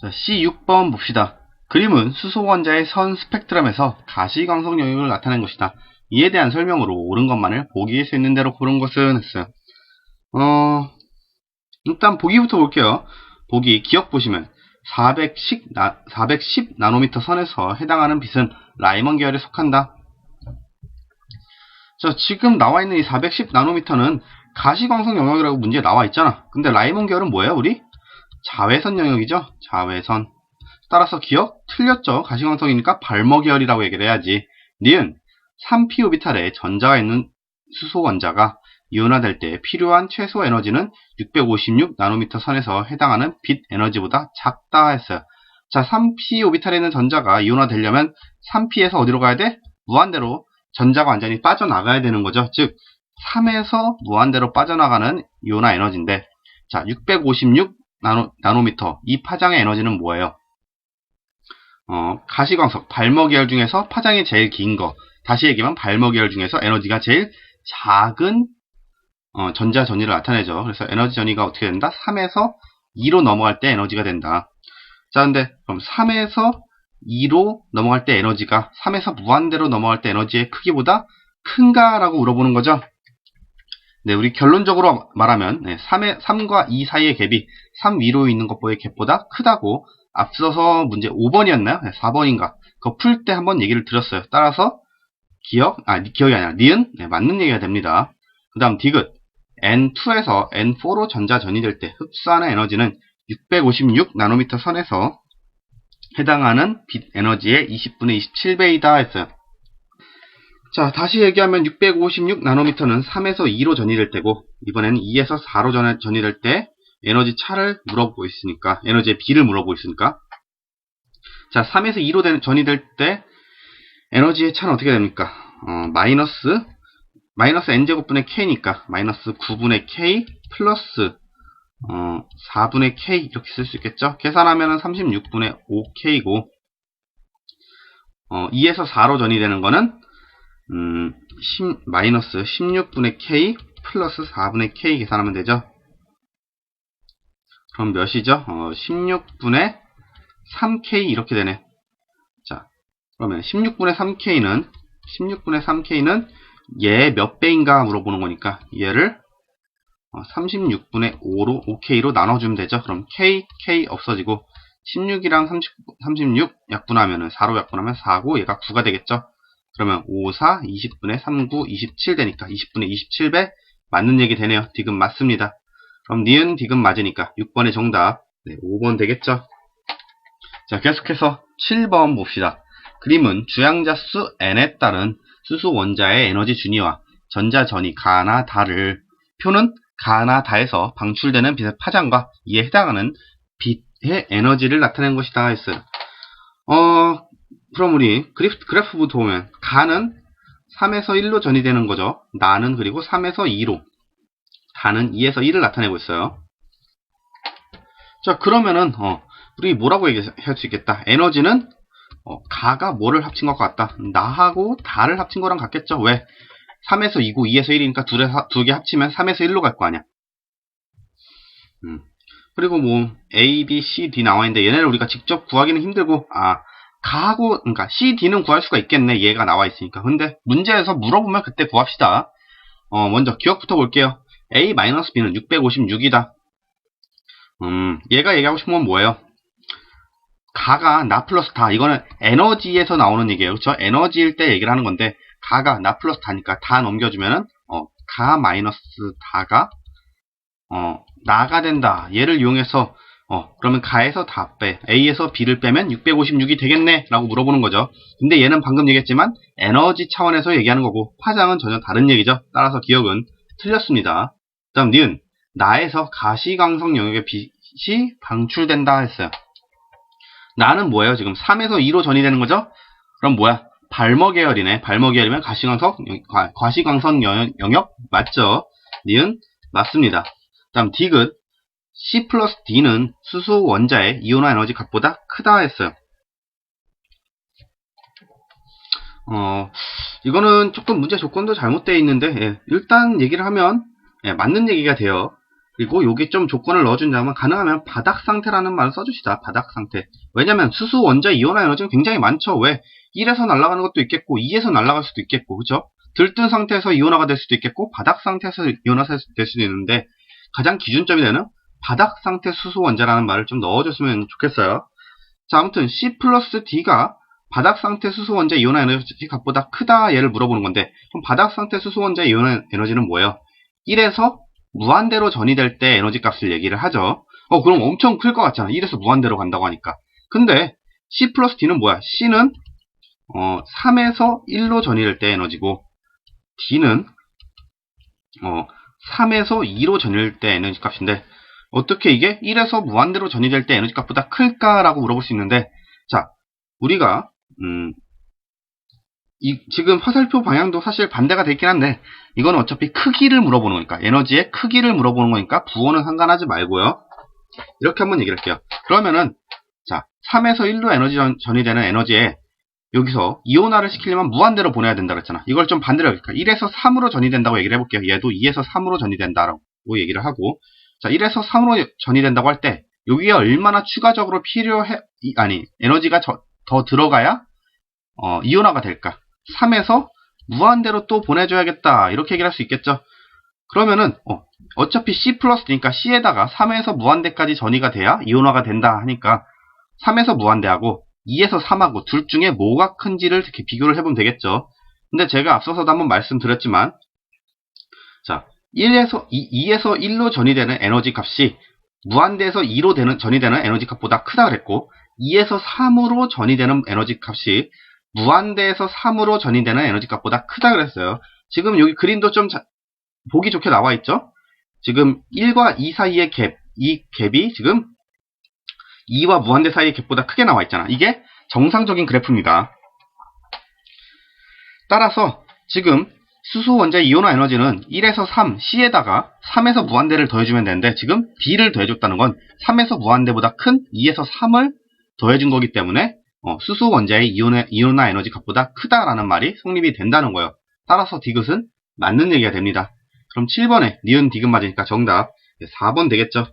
자, C6번 봅시다. 그림은 수소 원자의 선 스펙트럼에서 가시광석 영역을 나타낸 것이다. 이에 대한 설명으로 옳은 것만을 보기일 수 있는 대로 고른 것은 했어요. 어, 일단 보기부터 볼게요. 보기 기억 보시면 410, 나, 410 나노미터 선에서 해당하는 빛은 라이먼 계열에 속한다. 자, 지금 나와 있는 이 410 나노미터는 가시광석 영역이라고 문제에 나와 있잖아. 근데 라이먼 계열은 뭐예요, 우리? 자외선 영역이죠? 자외선. 따라서 기억? 틀렸죠? 가시광석이니까 발머 계열이라고 얘기를 해야지. 니은 3p 오비탈에 전자가 있는 수소 원자가 이온화될 때 필요한 최소 에너지는 656 나노미터 선에서 해당하는 빛 에너지보다 작다 했어요. 자, 3p 오비탈에 있는 전자가 이온화되려면 3p에서 어디로 가야 돼? 무한대로 전자가 완전히 빠져나가야 되는 거죠. 즉, 3에서 무한대로 빠져나가는 이온화 에너지인데, 자, 656 나노, 나노미터. 이 파장의 에너지는 뭐예요? 어, 가시광석, 발머 계열 중에서 파장이 제일 긴 거. 다시 얘기하면 발머 계열 중에서 에너지가 제일 작은 어, 전자 전이를 나타내죠. 그래서 에너지 전이가 어떻게 된다? 3에서 2로 넘어갈 때 에너지가 된다. 자, 근데 그럼 3에서 2로 넘어갈 때 에너지가 3에서 무한대로 넘어갈 때 에너지의 크기보다 큰가라고 물어보는 거죠. 네, 우리 결론적으로 말하면 네, 3의, 3과 2 사이의 갭이 3 위로 있는 것보다 갭보다 크다고 앞서서 문제 5번이었나요? 네, 4번인가? 그거 풀 때 한번 얘기를 드렸어요. 따라서 기억, 아, 기억이 아니라 니은 네, 맞는 얘기가 됩니다. 그 다음 디귿 N2에서 N4로 전자 전이 될 때 흡수하는 에너지는 656 나노미터 선에서 해당하는 빛 에너지의 20분의 27배이다 했어요. 자, 다시 얘기하면 656 나노미터는 3에서 2로 전이될 때고 이번에는 2에서 4로 전, 전이될 때 에너지 차를 물어보고 있으니까 에너지의 비를 물어보고 있으니까 자, 3에서 2로 된, 전이될 때 에너지의 차는 어떻게 됩니까? 어, 마이너스 마이너스 n제곱분의 k니까 마이너스 9분의 k 플러스 어, 4분의 k 이렇게 쓸 수 있겠죠? 계산하면 36분의 5k고 어, 2에서 4로 전이되는 거는 음, 10, 마이너스 16분의 k 플러스 4분의 k 계산하면 되죠? 그럼 몇이죠? 어, 16분의 3k 이렇게 되네. 자, 그러면 16분의 3k는 16분의 3k는 얘 몇 배인가 물어보는 거니까 얘를 36분의 5로 5k로 나눠주면 되죠. 그럼 k, k 없어지고 16이랑 30, 36 약분하면 4로 약분하면 4고 얘가 9가 되겠죠. 그러면 5, 4, 20분의 3, 9, 27 되니까 20분의 27배 맞는 얘기 되네요. 디귿 맞습니다. 그럼 니은 디귿 맞으니까 6번의 정답 네, 5번 되겠죠. 자 계속해서 7번 봅시다. 그림은 주양자수 n에 따른 수소 원자의 에너지 준위와 전자 전이 가나 다를 표는 가나 다에서 방출되는 빛의 파장과 이에 해당하는 빛의 에너지를 나타낸 것이다 했어요. 어, 그럼 우리 그래프, 그래프부터 보면 가는 3에서 1로 전이 되는 거죠. 나는 그리고 3에서 2로 다는 2에서 1을 나타내고 있어요. 자 그러면은 어, 우리 뭐라고 얘기할 수 있겠다. 에너지는 어, 가가 뭐를 합친 것 같다. 나하고 다를 합친 거랑 같겠죠. 왜? 3에서 2고 2에서 1이니까 두개 합치면 3에서 1로 갈 거 아니야. 음. 그리고 뭐 A, B, C, D 나와 있는데 얘네를 우리가 직접 구하기는 힘들고 아 가하고 그러니까 C, D는 구할 수가 있겠네. 얘가 나와 있으니까. 근데 문제에서 물어보면 그때 구합시다. 어, 먼저 기억부터 볼게요. A-B는 656이다. 음, 얘가 얘기하고 싶은 건 뭐예요? 가가 나 플러스 다 이거는 에너지에서 나오는 얘기예요. 그렇죠? 에너지일 때 얘기를 하는 건데 가가 나 플러스 다니까 다 넘겨주면은 어, 가 마이너스 다가 어, 나가 된다. 얘를 이용해서 어, 그러면 가에서 다 빼. A에서 B를 빼면 656이 되겠네? 라고 물어보는 거죠. 근데 얘는 방금 얘기했지만 에너지 차원에서 얘기하는 거고 파장은 전혀 다른 얘기죠. 따라서 기억은 틀렸습니다. 그 다음 니은 나에서 가시광석 영역의 빛이 방출된다 했어요. 나는 뭐예요? 지금 3에서 2로 전이 되는 거죠? 그럼 뭐야? 발머 계열이네. 발머 계열이면 가시광석, 과시광선 영역 맞죠? 니은 맞습니다. 다음 디귿 C 플러스 D는 수소 원자의 이온화 에너지 값보다 크다 했어요. 어, 이거는 조금 문제 조건도 잘못되어 있는데, 예, 일단 얘기를 하면, 예, 맞는 얘기가 돼요. 그리고 여기 좀 조건을 넣어준다면 가능하면 바닥 상태라는 말을 써주시다. 바닥 상태. 왜냐면 수소 원자 이온화 에너지는 굉장히 많죠. 왜? 1에서 날아가는 것도 있겠고 2에서 날아갈 수도 있겠고 그죠? 들뜬 상태에서 이온화가 될 수도 있겠고 바닥 상태에서 이온화가 될 수도 있는데 가장 기준점이 되는 바닥 상태 수소 원자라는 말을 좀 넣어줬으면 좋겠어요. 자 아무튼 C 플러스 D가 바닥 상태 수소 원자 이온화 에너지 값보다 크다 얘를 물어보는 건데 그럼 바닥 상태 수소 원자 이온화 에너지는 뭐예요? 1에서 무한대로 전이될 때 에너지 값을 얘기를 하죠. 어 그럼 엄청 클 것 같잖아. 1에서 무한대로 간다고 하니까. 근데 C 플러스 D는 뭐야? C는 어, 3에서 1로 전이될 때 에너지고 D는 어, 3에서 2로 전이될 때 에너지 값인데 어떻게 이게 1에서 무한대로 전이될 때 에너지 값보다 클까라고 물어볼 수 있는데 자 우리가 음, 이, 지금 화살표 방향도 사실 반대가 되긴 한데 이건 어차피 크기를 물어보는 거니까 에너지의 크기를 물어보는 거니까 부호는 상관하지 말고요. 이렇게 한번 얘기를 할게요. 그러면은 자 3에서 1로 에너지 전, 전이 되는 에너지에 여기서 이온화를 시키려면 무한대로 보내야 된다 그랬잖아. 이걸 좀 반대로 해볼까? 1에서 3으로 전이 된다고 얘기를 해볼게요. 얘도 2에서 3으로 전이 된다라고 얘기를 하고 자 1에서 3으로 전이 된다고 할 때 여기에 얼마나 추가적으로 필요해 아니 에너지가 저, 더 들어가야 어, 이온화가 될까 3에서 무한대로 또 보내줘야겠다. 이렇게 얘기를 할수 있겠죠. 그러면은 어, 차피 C 플러스니까 C에다가 3에서 무한대까지 전이가 돼야 이온화가 된다 하니까 3에서 무한대하고 2에서 3하고 둘 중에 뭐가 큰지를 이렇게 비교를 해보면 되겠죠. 근데 제가 앞서서도 한번 말씀드렸지만 자 1에서 2, 에서 1로 전이되는 에너지 값이 무한대에서 2로 되는 전이되는 에너지 값보다 크다 그랬고 2에서 3으로 전이되는 에너지 값이 무한대에서 3으로 전이되는 에너지 값보다 크다 그랬어요. 지금 여기 그림도 좀 자, 보기 좋게 나와 있죠? 지금 1과 2 사이의 갭, 이 갭이 지금 2와 무한대 사이의 갭보다 크게 나와 있잖아. 이게 정상적인 그래프입니다. 따라서 지금 수소 원자 이온화 에너지는 1에서 3, C에다가 3에서 무한대를 더해주면 되는데 지금 D를 더해줬다는 건 3에서 무한대보다 큰 2에서 3을 더해준 거기 때문에 어, 수소 원자의 이온화, 이온화 에너지 값보다 크다라는 말이 성립이 된다는 거예요. 따라서 디귿은 맞는 얘기가 됩니다. 그럼 7번에 니은 디귿 맞으니까 정답 4번 되겠죠.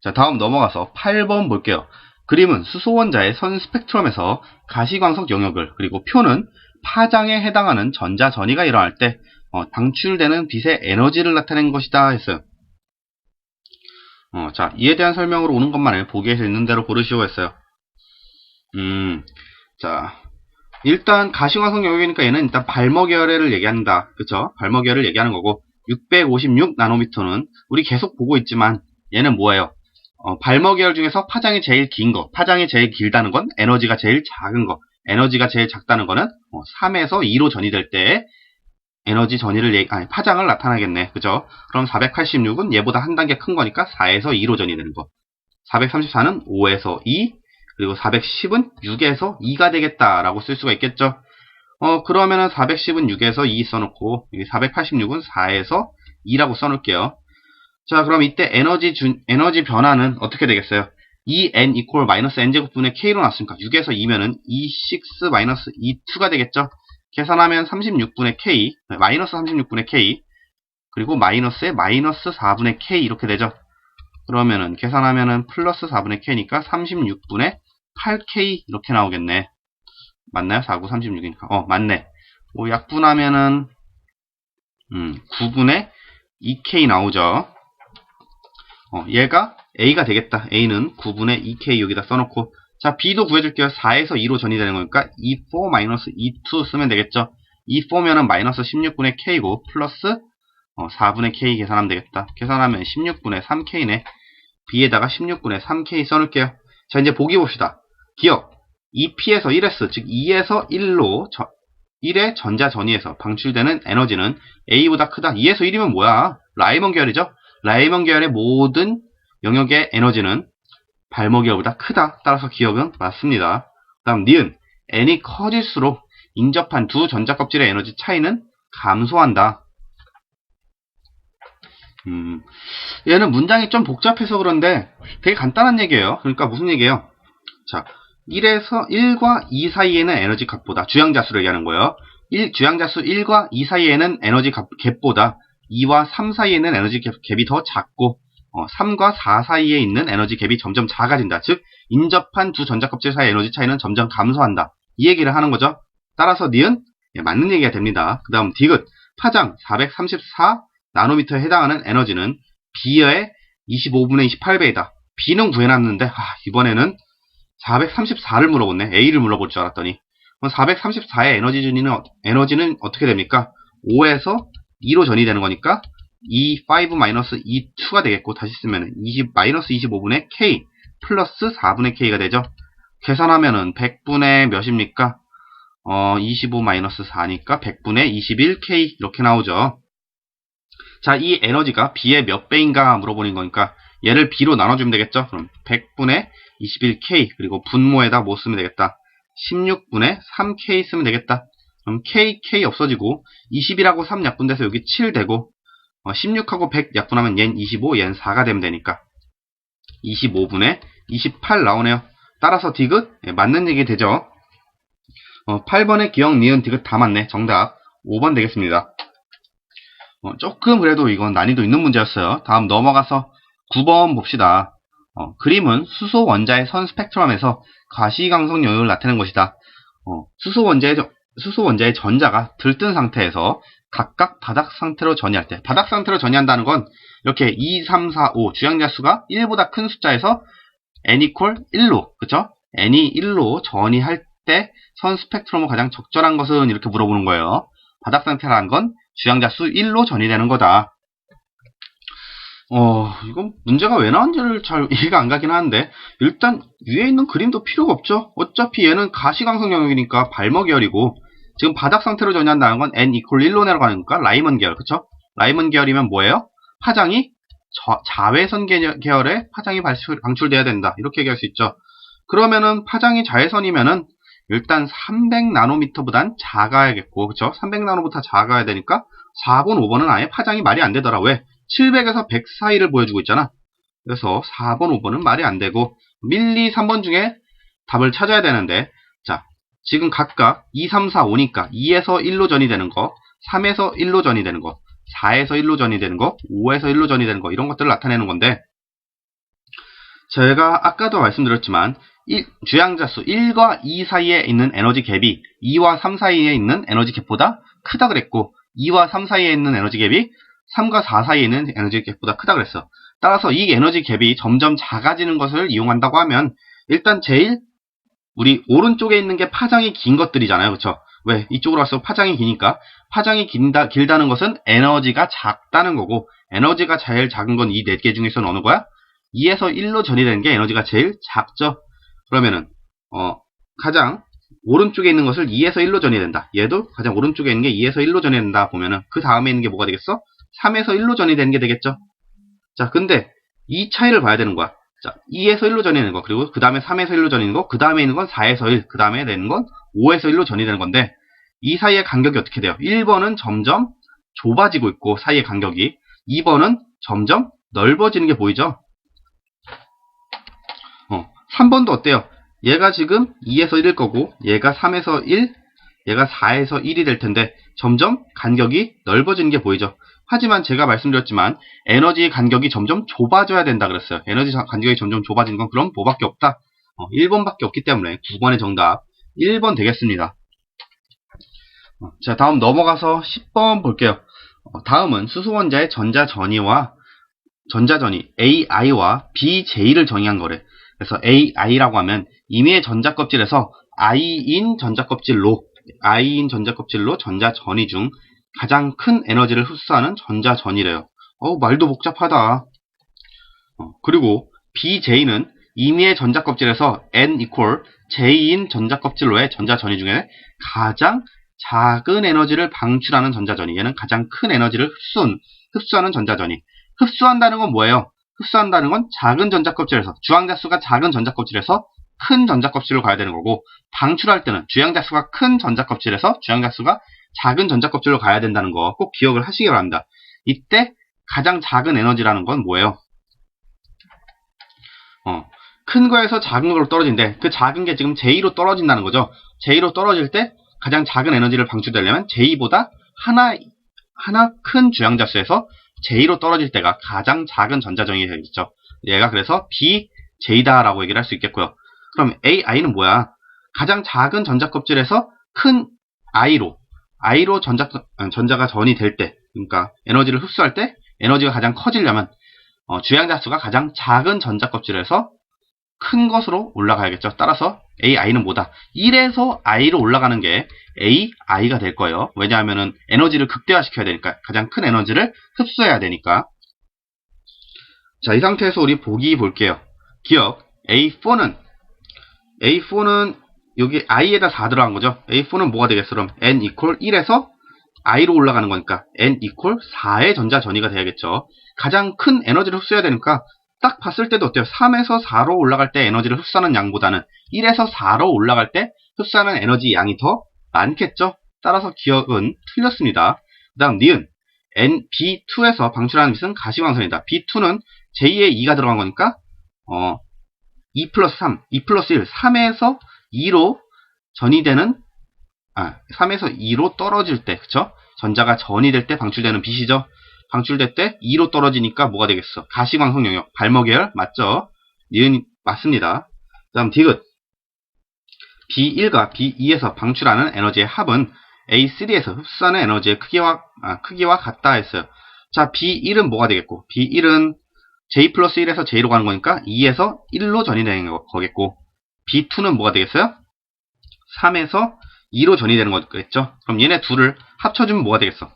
자 다음 넘어가서 8번 볼게요. 그림은 수소 원자의 선 스펙트럼에서 가시광석 영역을 그리고 표는 파장에 해당하는 전자 전이가 일어날 때 어, 방출되는 빛의 에너지를 나타낸 것이다 했어요. 어, 자 이에 대한 설명으로 오는 것만을 보기에서 있는 대로 고르시오 했어요. 음, 자, 일단 가시광석 영역이니까 얘는 일단 발머결례를 얘기한다. 그쵸? 발머결을 얘기하는 거고 656 나노미터는 우리 계속 보고 있지만 얘는 뭐예요? 어, 발머계열 중에서 파장이 제일 긴 거, 파장이 제일 길다는 건 에너지가 제일 작은 거, 에너지가 제일 작다는 거는 어, 3에서 2로 전이될 때 에너지 전이를 얘기, 아니 파장을 나타나겠네. 그죠? 그럼 486은 얘보다 한 단계 큰 거니까 4에서 2로 전이 되는 거. 434는 5에서 2, 그리고 410은 6에서 2가 되겠다라고 쓸 수가 있겠죠. 어, 그러면은 410은 6에서 2 써놓고, 486은 4에서 2라고 써놓을게요. 자, 그럼 이때 에너지 준, 에너지 변화는 어떻게 되겠어요? 2n 이퀄 마이너스 n제곱분의 k로 났으니까 6에서 2면은 e6 마이너스 e2가 되겠죠? 계산하면 36분의 k, 마이너스 36분의 k, 그리고 마이너스에 마이너스 4분의 k 이렇게 되죠? 그러면은 계산하면은 플러스 4분의 k니까 36분의 8K 이렇게 나오겠네. 맞나요? 4, 9, 36이니까. 어, 맞네. 뭐 약분하면은 음, 9분의 2K 나오죠. 어, 얘가 A가 되겠다. A는 9분의 2K 여기다 써놓고 자, B도 구해줄게요. 4에서 2로 전이 되는 거니까 E4 마이너스 E2 쓰면 되겠죠. E4면은 마이너스 16분의 K고 플러스 어, 4분의 K 계산하면 되겠다. 계산하면 16분의 3K네. B에다가 16분의 3K 써놓을게요. 자, 이제 보기 봅시다. 기억 2p에서 1s 즉 2에서 1로 저, 1의 전자 전위에서 방출되는 에너지는 A보다 크다. 2에서 1이면 뭐야? 라이먼 계열이죠. 라이먼 계열의 모든 영역의 에너지는 발모 계열보다 크다. 따라서 기억은 맞습니다. 다음 니은 n이 커질수록 인접한 두 전자 껍질의 에너지 차이는 감소한다. 음, 얘는 문장이 좀 복잡해서 그런데 되게 간단한 얘기예요. 그러니까 무슨 얘기예요? 자, 1에서 1과 2 사이에는 에너지 값보다 주양자수를 얘기하는 거예요. 1, 주양자수 1과 2 사이에는 에너지 값, 갭보다 2와 3 사이에 있는 에너지 갭, 갭이 더 작고 어, 3과 4 사이에 있는 에너지 갭이 점점 작아진다. 즉 인접한 두 전자껍질 사이의 에너지 차이는 점점 감소한다. 이 얘기를 하는 거죠. 따라서 니은 예, 맞는 얘기가 됩니다. 그 다음 디귿 파장 434 나노미터에 해당하는 에너지는 B의 25분의 28배이다. B는 구해놨는데 아, 이번에는 434를 물어보네. A를 물어볼 줄 알았더니 434의 에너지 준위는 어- 에너지는 어떻게 됩니까? 5에서 2로 전이 되는 거니까 2, 5 마이너스 2, 2가 되겠고 다시 쓰면 20 마이너스 25분의 K 플러스 4분의 K가 되죠. 계산하면은 100분의 몇입니까? 어, 25 마이너스 4니까 100분의 21K 이렇게 나오죠. 자, 이 에너지가 B의 몇 배인가 물어보는 거니까 얘를 B로 나눠주면 되겠죠? 그럼 100분의 21K 그리고 분모에다 뭐 쓰면 되겠다? 16분의 3K 쓰면 되겠다. 그럼 K, K 없어지고 20이라고 3 약분돼서 여기 7 되고 어, 16하고 100 약분하면 얜 25, 얜 4가 되면 되니까 25분의 28 나오네요. 따라서 디귿 예, 맞는 얘기 되죠. 어, 8번의 기억, 니은, 디귿 다 맞네. 정답 5번 되겠습니다. 어, 조금 그래도 이건 난이도 있는 문제였어요. 다음 넘어가서 9번 봅시다. 어, 그림은 수소 원자의 선 스펙트럼에서 가시광선 요율을 나타내는 것이다. 어, 수소 원자의 저- 수소 원자의 전자가 들뜬 상태에서 각각 바닥 상태로 전이할 때 바닥 상태로 전이한다는 건 이렇게 2, 3, 4, 5 주양자 수가 1보다 큰 숫자에서 n equal 1로 그쵸? n이 1로 전이할 때 선 스펙트럼으로 가장 적절한 것은 이렇게 물어보는 거예요. 바닥 상태라는 건 주양자 수 1로 전이되는 거다. 어, 이건 문제가 왜 나왔는지를 잘 이해가 안 가긴 하는데, 일단 위에 있는 그림도 필요가 없죠. 어차피 얘는 가시광선 영역이니까 발머 계열이고, 지금 바닥 상태로 전이한다는 건 n equal 1로 내려가니까 라이먼 계열, 그쵸? 라이먼 계열이면 뭐예요? 파장이 저- 자외선 계열- 계열의 파장이 발출, 방출돼야 된다. 이렇게 얘기할 수 있죠. 그러면은 파장이 자외선이면은 일단 300나노미터보단 작아야겠고, 그쵸? 300나노보다 작아야 되니까 4번, 5번은 아예 파장이 말이 안 되더라. 왜? 700에서 100 사이를 보여주고 있잖아. 그래서 4번, 5번은 말이 안 되고, 1, 2, 3번 중에 답을 찾아야 되는데, 자, 지금 각각 2, 3, 4, 5니까 2에서 1로 전이 되는 거, 3에서 1로 전이 되는 거, 4에서 1로 전이 되는 거, 5에서 1로 전이 되는 거, 이런 것들을 나타내는 건데, 제가 아까도 말씀드렸지만, 일- 주양자수 1과 2 사이에 있는 에너지 갭이 2와 3 사이에 있는 에너지 갭보다 크다 그랬고, 2와 3 사이에 있는 에너지 갭이 3과 4 사이에 있는 에너지 갭보다 크다 그랬어. 따라서 이 에너지 갭이 점점 작아지는 것을 이용한다고 하면 일단 제일 우리 오른쪽에 있는 게 파장이 긴 것들이잖아요. 그쵸? 왜? 이쪽으로 와서 파장이 기니까 파장이 긴다, 길다는 것은 에너지가 작다는 거고 에너지가 제일 작은 건 이 네 개 중에서는 어느 거야? 2에서 1로 전이되는 게 에너지가 제일 작죠. 그러면은 어, 가장 오른쪽에 있는 것을 2에서 1로 전이 된다. 얘도 가장 오른쪽에 있는 게 2에서 1로 전이 된다 보면은 그 다음에 있는 게 뭐가 되겠어? 3에서 1로 전이 되는 게 되겠죠. 자, 근데 이 차이를 봐야 되는 거야. 자, 2에서 1로 전이되는 거, 그리고 그 다음에 3에서 1로 전이되는 거, 그 다음에 있는 건 4에서 1, 그 다음에 되는 건 5에서 1로 전이되는 건데, 이 사이의 간격이 어떻게 돼요? 1번은 점점 좁아지고 있고, 사이의 간격이. 2번은 점점 넓어지는 게 보이죠? 어, 3번도 어때요? 얘가 지금 2에서 1일 거고, 얘가 3에서 1, 얘가 4에서 1이 될 텐데, 점점 간격이 넓어지는 게 보이죠? 하지만 제가 말씀드렸지만, 에너지 간격이 점점 좁아져야 된다 그랬어요. 에너지 자- 간격이 점점 좁아지는 건 그럼 뭐밖에 없다? 어, 1번밖에 없기 때문에 9번의 정답 1번 되겠습니다. 어, 자, 다음 넘어가서 10번 볼게요. 어, 다음은 수소원자의 전자 전이와 전자 전이 AI와 BJ를 정의한 거래. 그래서 AI라고 하면 임의의 전자 껍질에서 I인 전자 껍질로 I인 전자 껍질로 전자 전이 중 가장 큰 에너지를 흡수하는 전자 전이래요. 어우, 말도 복잡하다. 어, 그리고 BJ는 임의의 전자 껍질에서 N equal J인 전자 껍질로의 전자 전이 중에 가장 작은 에너지를 방출하는 전자전이 얘는 가장 큰 에너지를 흡수한, 흡수하는 전자전이 흡수한다는 건 뭐예요? 흡수한다는 건 작은 전자 껍질에서 주황자 수가 작은 전자 껍질에서 큰 전자 껍질로 가야 되는 거고 방출할 때는 주양자 수가 큰 전자 껍질에서 주양자 수가 작은 전자 껍질로 가야 된다는 거 꼭 기억을 하시기 바랍니다. 이때 가장 작은 에너지라는 건 뭐예요? 어, 큰 거에서 작은 걸로 떨어진대. 그 작은 게 지금 J로 떨어진다는 거죠. J로 떨어질 때 가장 작은 에너지를 방출되려면 J보다 하나 하나 큰 주양자수에서 J로 떨어질 때가 가장 작은 전자정이 되겠죠. 얘가 그래서 BJ다라고 얘기를 할 수 있겠고요. 그럼 AI는 뭐야? 가장 작은 전자 껍질에서 큰 I로 I로 전자, 아, 전자가 전이 될 때, 그러니까 에너지를 흡수할 때 에너지가 가장 커지려면 어, 주양자 수가 가장 작은 전자 껍질에서 큰 것으로 올라가야겠죠. 따라서 AI는 뭐다? 1에서 I로 올라가는 게 AI가 될 거예요. 왜냐하면 에너지를 극대화시켜야 되니까 가장 큰 에너지를 흡수해야 되니까 자, 이 상태에서 우리 보기 볼게요. 기억 A4는 A4는 여기 i에다 4 들어간 거죠. A4는 뭐가 되겠어? 그럼 n equal 1에서 i로 올라가는 거니까 n equal 4의 전자 전이가 돼야겠죠. 가장 큰 에너지를 흡수해야 되니까 딱 봤을 때도 어때요? 3에서 4로 올라갈 때 에너지를 흡수하는 양보다는 1에서 4로 올라갈 때 흡수하는 에너지 양이 더 많겠죠? 따라서 기억은 틀렸습니다. 그 다음 니은 n b2에서 방출하는 빛은 가시광선이다. b2는 j2에 2가 들어간 거니까 어, 2 플러스 3, 2 플러스 1, 3에서 2로 전이 되는 아, 3에서 2로 떨어질 때, 그쵸? 전자가 전이 될 때 방출되는 빛이죠. 방출될 때 2로 떨어지니까 뭐가 되겠어? 가시광선 영역, 발목계열 맞죠? 니은 맞습니다. 그 다음 디귿 B1과 B2에서 방출하는 에너지의 합은 A3에서 흡수하는 에너지의 크기와 아, 크기와 같다 했어요. 자, B1은 뭐가 되겠고, B1은 J 플러스 1에서 J로 가는 거니까 2에서 1로 전이 되는 거겠고, B2는 뭐가 되겠어요? 3에서 2로 전이 되는 거겠죠? 그럼 얘네 둘을 합쳐주면 뭐가 되겠어?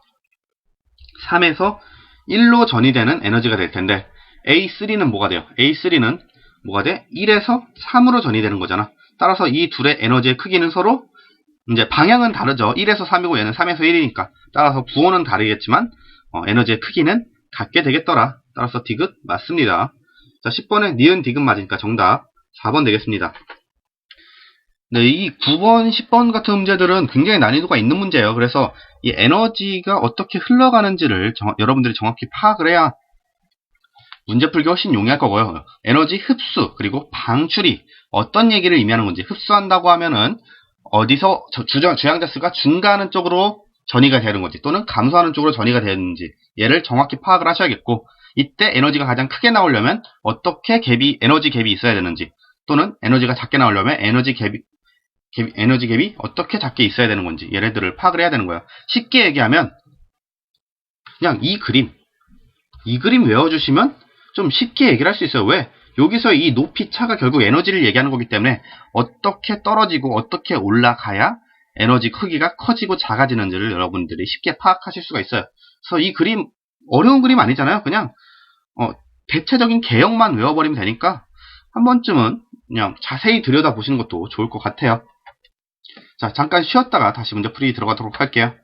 3에서 1로 전이 되는 에너지가 될 텐데, A3는 뭐가 돼요? A3는 뭐가 돼? 1에서 3으로 전이 되는 거잖아. 따라서 이 둘의 에너지의 크기는 서로 이제 방향은 다르죠. 1에서 3이고 얘는 3에서 1이니까. 따라서 부호는 다르겠지만 어, 에너지의 크기는 같게 되겠더라. 따라서 디귿 맞습니다. 자, 10번에 니은 디귿 맞으니까 정답 4번 되겠습니다. 네, 이 9번, 10번 같은 문제들은 굉장히 난이도가 있는 문제예요. 그래서 이 에너지가 어떻게 흘러가는지를 정- 여러분들이 정확히 파악을 해야 문제 풀기 훨씬 용이할 거고요. 에너지 흡수 그리고 방출이 어떤 얘기를 의미하는 건지 흡수한다고 하면은 어디서 주양자수가 증가하는 쪽으로 전이가 되는 건지 또는 감소하는 쪽으로 전이가 되는지 얘를 정확히 파악을 하셔야겠고 이때 에너지가 가장 크게 나오려면 어떻게 갭이 에너지 갭이 있어야 되는지 또는 에너지가 작게 나오려면 에너지 갭이 갭- 에너지 갭이 어떻게 작게 있어야 되는 건지 얘네들을 파악을 해야 되는 거야. 쉽게 얘기하면 그냥 이 그림 이 그림 외워주시면 좀 쉽게 얘기를 할 수 있어요. 왜? 여기서 이 높이 차가 결국 에너지를 얘기하는 거기 때문에 어떻게 떨어지고 어떻게 올라가야 에너지 크기가 커지고 작아지는지를 여러분들이 쉽게 파악하실 수가 있어요. 그래서 이 그림 어려운 그림 아니잖아요. 그냥 어, 대체적인 개형만 외워버리면 되니까 한 번쯤은 그냥 자세히 들여다보시는 것도 좋을 것 같아요. 자, 잠깐 쉬었다가 다시 문제 풀이 들어가도록 할게요.